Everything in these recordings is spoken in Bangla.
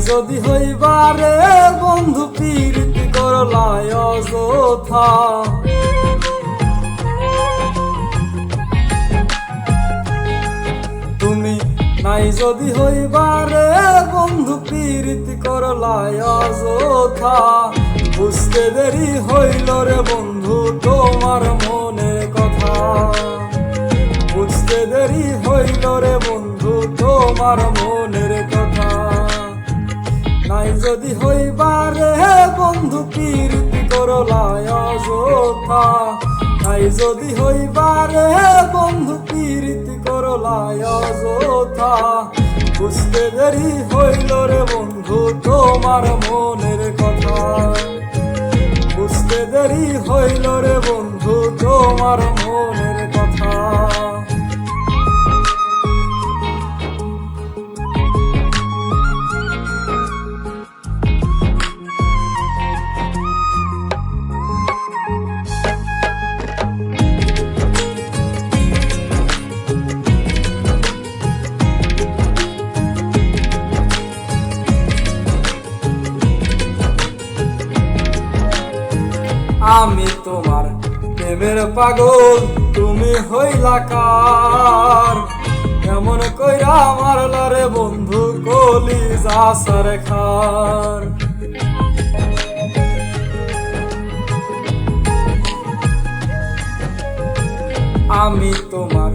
যদি হইবারে বন্ধু প্রীতি করলায় অযথা তুমি নাই যদি হইবারে বন্ধু প্রীতি করলায় অযথা বুঝতে দেরি হইল রে বন্ধু, তোমার মনের কথা। বুঝতে দেরি হইল রে বন্ধু, তোমার নাই যদি হইবারে বন্ধু, কীর্তি করলায় অযথা যদি হইবারে বন্ধু, কীর্তি করলায় বুঝতে দেরি হইল রে বন্ধু, তোমার মনের কথা। বুঝতে দেরি হইল আমি তোমার প্রেমের পাগল, তুমি হইলা কার এমন কইরা আমার লরে বন্ধু কলি যাসার খার। আমি তোমার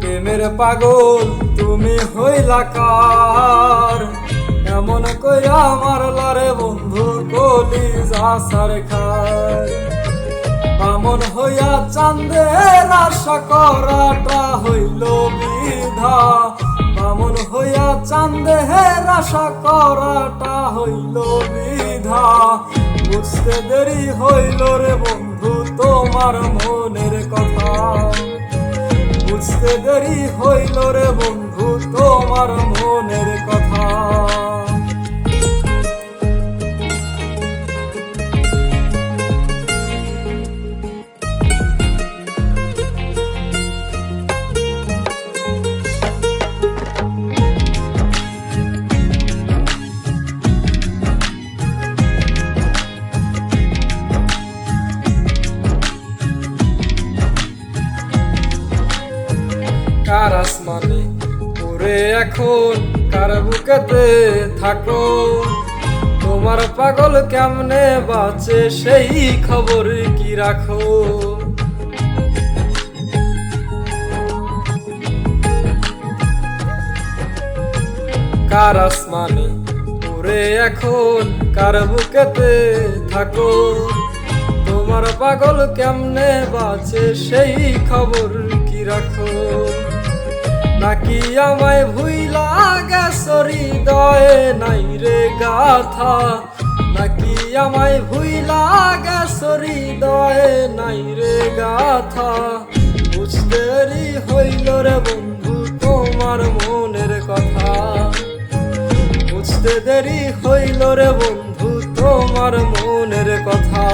প্রেমের পাগল, তুমি হইলা কার এমন কইরা আমার লরে বন্ধু কলি যাসার খার। হইয়া চাঁদের আশা করাটা হইল বিধা। বামন হইয়া চাঁদের আশা করাটা হইল বিধা। বুঝতে দেরি হইল রে বন্ধু, তোমার মনের কথা। বুঝতে দেরি হইল রে বন্ধু, তোমার মনের এখন কার বুকেতে থাকো? তোমার পাগল কেমনে বাঁচে? সেই খবর কি রাখো? কার আসমানে ওরে এখন কার বুকেতে থাকো? তোমার পাগল কেমনে বাঁচে? সেই খবর কি রাখো? নাকি আমায় ভুইলা গেছরি দয়ে নাই রে গাথা। নাকি আমায় ভুইলা গেছরি দয়ে নাই রে গাথা। বুঝতে রি হইল রে বন্ধু, তোমার মনের কথা। বুঝতে দেরি হইল রে বন্ধু, তোমার মনের কথা।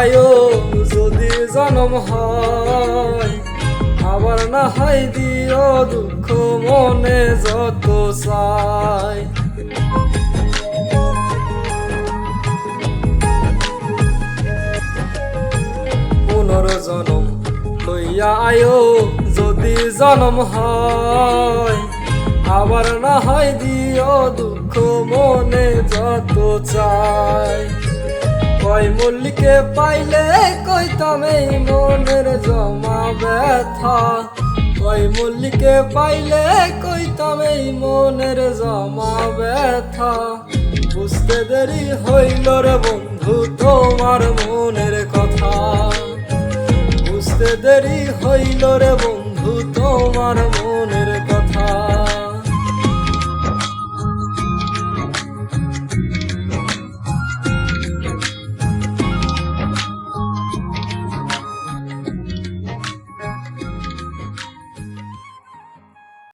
লইয়ায়ো যদি জনম হয়, আবার না হয় দিও দুঃখ মনে যত চায় পুনর্জনম লইয়া আয়ো যদি জনম হয়, আবার না হয় দিও দুঃখ মনে যত চাই। কই মল্লিকে পাইলে কইতাম এই মনের জমা ব্যথা? কই মল্লিকে পাইলে কইতাম এই মনের জমা ব্যথা? বুঝতে দেরি হইল রে বন্ধু, তোমার মনের কথা। বুঝতে দেরি হইল রে বন্ধু, তোমার